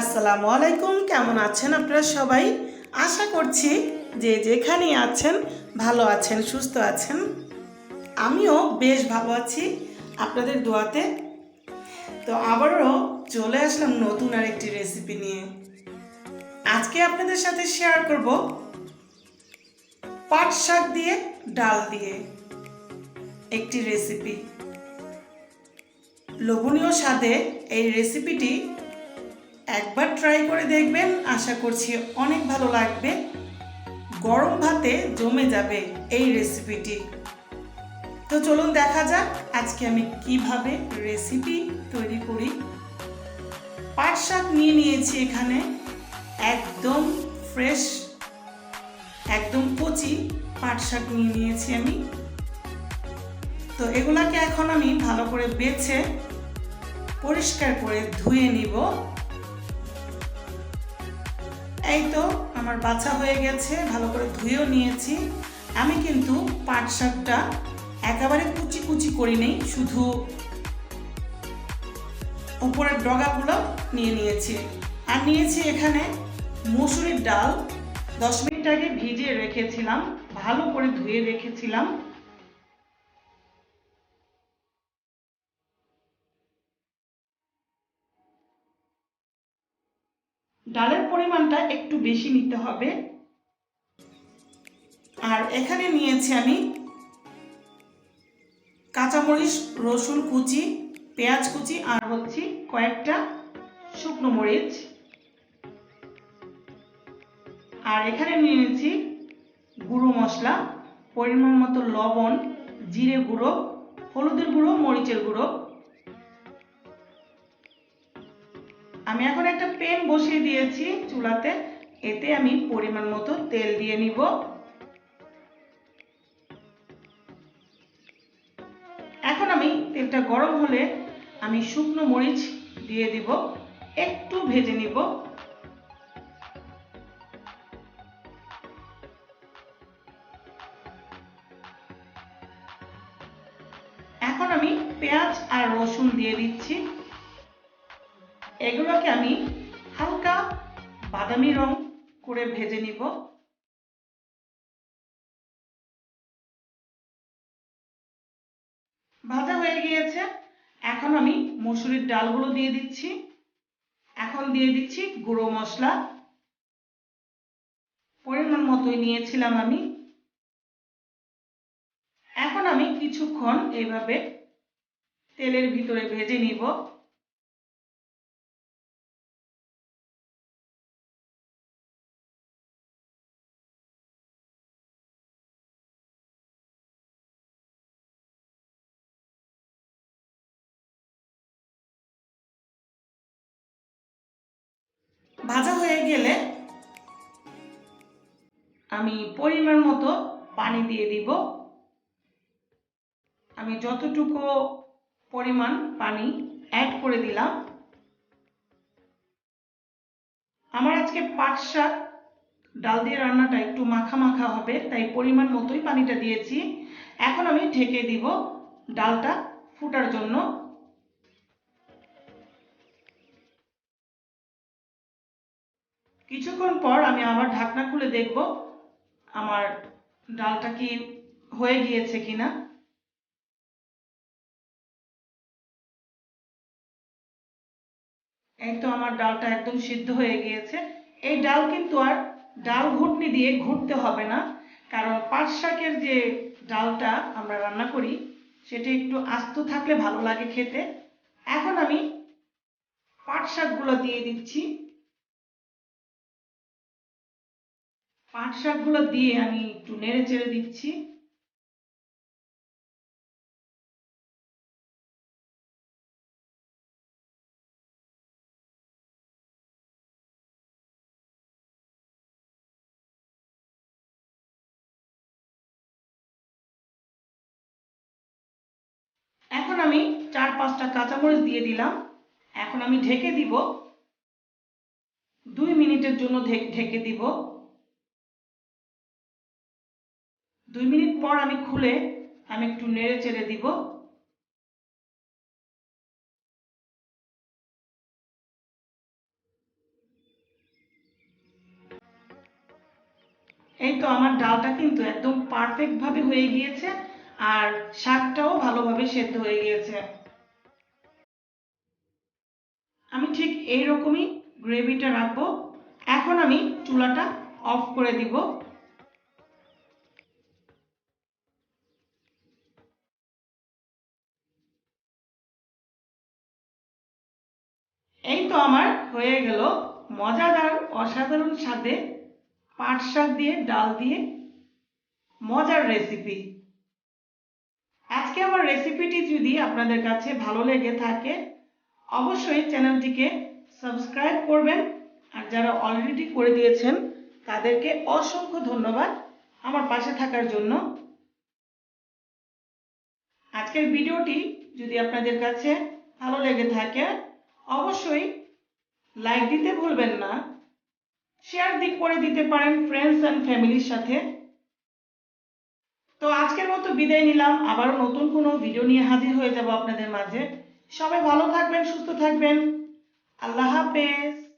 আসসালামু আলাইকুম। কেমন আছেন আপনারা সবাই? আশা করছি যে যেখানেই আছেন, ভালো আছেন, সুস্থ আছেন। আমিও বেশ ভালো আছি আপনাদের দোয়াতে। তো আবারও চলে আসলাম নতুন আরেকটি রেসিপি নিয়ে। আজকে আপনাদের সাথে শেয়ার করব পাট শাক দিয়ে, ডাল দিয়ে একটি রেসিপি লোভনীয় স্বাদে এই রেসিপিটি একবার ট্রাই করে দেখবেন, আশা করছি অনেক ভালো লাগবে। গরম ভাতে জমে যাবে এই রেসিপিটি তো চলুন দেখা যাক আজকে আমি কীভাবে রেসিপি তৈরি করি। পাট শাক নিয়ে নিয়েছি এখানে, একদম ফ্রেশ একদম কচি পাট শাক নিয়ে নিয়েছি আমি। তো এগুলাকে এখন আমি ভালো করে বেছে, পরিষ্কার করে ধুয়ে নিব। এই তো আমার বাছা হয়ে গেছে, ভালো করে ধুয়েও নিয়েছি। আমি কিন্তু পাট শাকটা একেবারে কুচি কুচি করি নেই, শুধু উপরের ডগাগুলো নিয়ে নিয়েছি। আর নিয়েছি এখানে মুসুরির ডাল। দশ মিনিট আগে ভিজিয়ে রেখেছিলাম, ভালো করে ধুয়ে রেখেছিলাম। ডালের পরিমাণটা একটু বেশি নিতে হবে। আর এখানে নিয়েছি আমি কাঁচামরিচ, রসুন কুচি, পেঁয়াজ কুচি আর হচ্ছে কয়েকটা শুকনো মরিচ। আর এখানে নিয়েছি গুঁড়ো মশলা, পরিমাণ মতো লবণ, জিরে গুঁড়ো, হলুদের গুঁড়ো, মরিচের গুঁড়ো। আমি এখন একটা পেন বসিয়ে দিয়েছি চুলাতে। এতে আমি পরিমাণ মতো তেল দিয়ে নিব। এখন আমি তেলটা গরম হলে আমি শুকনো মরিচ দিয়ে দিব। একটু ভেজে নিব। এখন আমি পেঁয়াজ আর রসুন দিয়ে দিচ্ছি। এগুলোকে আমি হালকা বাদামি রং করে ভেজে নিব। ভাজা হয়ে গিয়েছে। এখন আমি মসুরির ডালগুলো দিয়ে দিচ্ছি। এখন দিয়ে দিচ্ছি গুঁড়ো মশলা। পরিমাণ মতোই নিয়েছিলাম আমি। এখন আমি কিছুক্ষণ এইভাবে তেলের ভিতরে ভেজে নিব। ভাজা হয়ে গেলে আমি পরিমাণ মতো পানি দিয়ে দিব। আমি যতটুকু পরিমাণ পানি অ্যাড করে দিলাম। আমার আজকে পাট শাক, ডাল দিয়ে রান্নাটা একটু মাখা মাখা হবে, তাই পরিমাণ মতোই পানিটা দিয়েছি। এখন আমি ঢেকে দিব ডালটা ফুটার জন্য। কিছুক্ষণ পর আমি আবার ঢাকনা খুলে দেখব আমার ডালটা কি হয়ে গিয়েছে কিনা। এই তো আমার ডালটা একদম সিদ্ধ হয়ে গিয়েছে। এই ডাল কিন্তু আর ডাল ঘুটনি দিয়ে ঘুরতে হবে না, কারণ পাট শাকের যে ডালটা আমরা রান্না করি, সেটা একটু আস্ত থাকলে ভালো লাগে খেতে। এখন আমি পাট শাকগুলো দিয়ে দিচ্ছি। পাট শাকগুলো দিয়ে আমি একটু নেড়ে চেড়ে দিচ্ছি। এখন আমি চার পাঁচটা কাঁচামরিচ দিয়ে দিলাম। এখন আমি ঢেকে দিব। দুই মিনিটের জন্য ঢেকে দিব। দুই মিনিট পর আমি খুলে আমি একটু নেড়ে চেড়ে দিব। এই তো আমার ডালটা কিন্তু একদম পারফেক্ট ভাবে হয়ে গিয়েছে আর শাকটাও ভালোভাবে সেদ্ধ হয়ে গিয়েছে। আমি ঠিক এইরকমই গ্রেভিটা রাখব। এখন আমি চুলাটা অফ করে দিব। এই তো আমার হয়ে গেল মজাদার অসাধারণ স্বাদে পাট শাক দিয়ে, ডাল দিয়ে মজার রেসিপি আজকে আমার রেসিপিটি যদি আপনাদের কাছে ভালো লেগে থাকে, অবশ্যই চ্যানেলটিকে সাবস্ক্রাইব করবেন। আর যারা অলরেডি করে দিয়েছেন, তাদেরকে অসংখ্য ধন্যবাদ আমার পাশে থাকার জন্য। আজকের ভিডিওটি যদি আপনাদের কাছে ভালো লেগে থাকে অবশ্যই লাইক দিতে ভুলবেন না শেয়ার দিক করে দিতে পারেন ফ্রেন্ডস অ্যান্ড ফ্যামিলির সাথে। তো আজকের মতো বিদায় নিলাম, আবারও নতুন কোনো ভিডিও নিয়ে হাজির হয়ে যাব আপনাদের মাঝে। সবাই ভালো থাকবেন, সুস্থ থাকবেন। আল্লাহ হাফেজ।